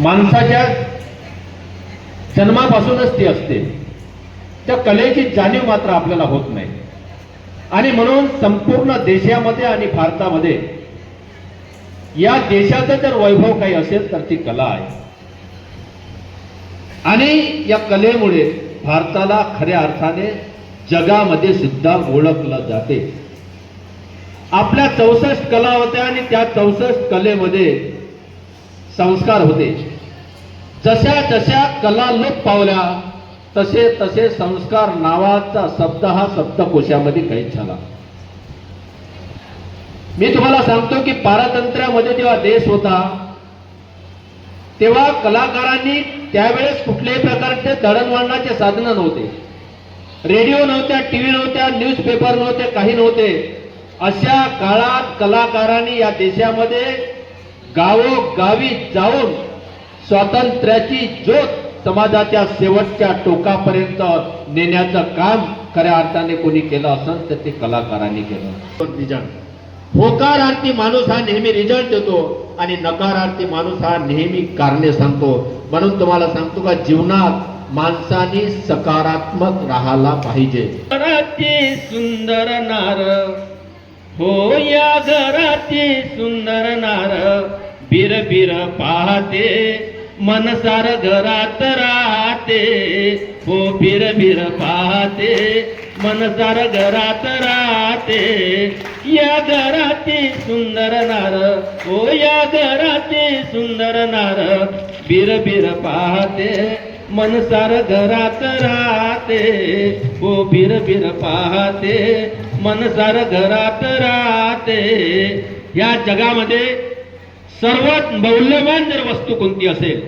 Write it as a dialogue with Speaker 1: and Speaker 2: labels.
Speaker 1: माणसाच्या जन्मापासूनच ती असते. त्या कलेची जाणीव मात्र आपल्याला होत नाही. आणि म्हणून संपूर्ण देशामध्ये आणि भारतामध्ये या देशाचं जर वैभव काही असेल तर ती कला आहे. आणि या कलेमुळे भारताला खऱ्या अर्थाने जगामध्ये सुद्धा ओळखलं जाते. आपल्या चौसष्ट कला होत्या आणि त्या चौसष्ट कलेमध्ये संस्कार होते. जशा जशा कला लोप पावल्या तसे तसे संस्कार नावाचा शब्द हा शब्दकोशामध्ये कैद झाला. मी तुम्हाला सांगतो की पारतंत्र्यामध्ये जेव्हा देश होता तेव्हा कलाकारांनी त्यावेळेस कुठल्याही प्रकारचे दळणवळणाचे साधनं नव्हते. रेडिओ नव्हत्या टीव्ही नव्हत्या न्यूजपेपर नव्हते काही नव्हते. अशा काळात कलाकारांनी या देशामध्ये गावोगावी जाऊन स्वातंत्र्याची ज्योत समाजाच्या शेवटच्या टोकापर्यंत नेण्याचं काम खऱ्या अर्थाने कोणी केलं असेल तर ते कलाकारांनी केलं. रिझल्ट होकारार्थी माणूस हा नेहमी रिझल्ट देतो आणि नकारार्थी माणूस हा नेहमी कारणे सांगतो. म्हणून तुम्हाला सांगतो का जीवनात माणसाने सकारात्मक राहायला पाहिजे.
Speaker 2: घराची सुंदर नार हो या घराची सुंदर नार बिर बिर पाहते. मनसार घरात राहते हो बिर बिर पाहते. मनसार घरात राहते या घराची सुंदर नार हो या घराची सुंदर नार बिर बिर पाहते. मनसार घरात राहते हो बिर बिर पाहते. मनसार घरात राहते. या जगामध्ये सर्वात मौल्यवान जर वस्तू कोणती असेल